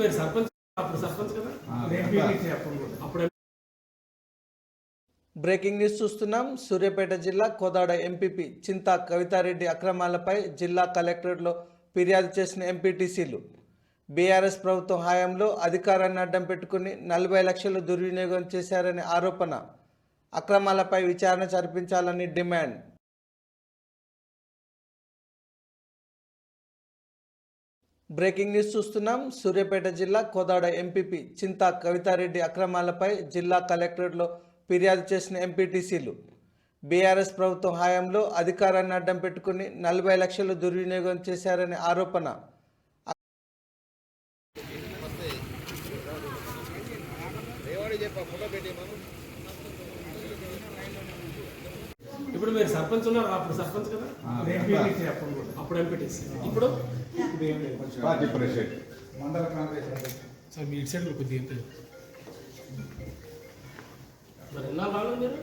మీరు సర్పంచ్ అప్పుడు సర్పంచ్ కదా? అప్పుడు బ్రేకింగ్ న్యూస్ చూస్తున్నాం. సూర్యాపేట జిల్లా కోదాడ ఎంపీపీ చింతా కవితారెడ్డి అక్రమాలపై జిల్లా కలెక్టరేట్లో ఫిర్యాదు చేసిన ఎంపీటీసీలు. బీఆర్ఎస్ ప్రభుత్వం హయాంలో అధికారాన్ని అడ్డం పెట్టుకుని నలభై లక్షలు దుర్వినియోగం చేశారనే ఆరోపణ. అక్రమాలపై విచారణ జరిపించాలని డిమాండ్. బ్రేకింగ్ న్యూస్ చూస్తున్నాం. సూర్యాపేట జిల్లా కోదాడ ఎంపీపీ చింతా కవితారెడ్డి అక్రమాలపై జిల్లా కలెక్టరేట్లో ఫిర్యాదు చేసిన ఎంపీటీసీలు. బీఆర్ఎస్ ప్రభుత్వం హయాంలో అధికారాన్ని అడ్డం పెట్టుకుని నలభై లక్షలు దుర్వినియోగం చేశారనే ఆరోపణ. ఇప్పుడు మీరు సర్పంచ్ ఉన్నారు. అప్పుడు సర్పంచ్ కదా? అప్పుడు ఎంపీటీసీ. ఇప్పుడు? పార్టీ ప్రెసిడెంట్ మండల కాంగ్రెస్ అధ్యక్షుడు. సార్ మీ ఇటు సైడ్ కొద్దిగా మరి ఎన్నాళ్ళు రాలేదు మీరు?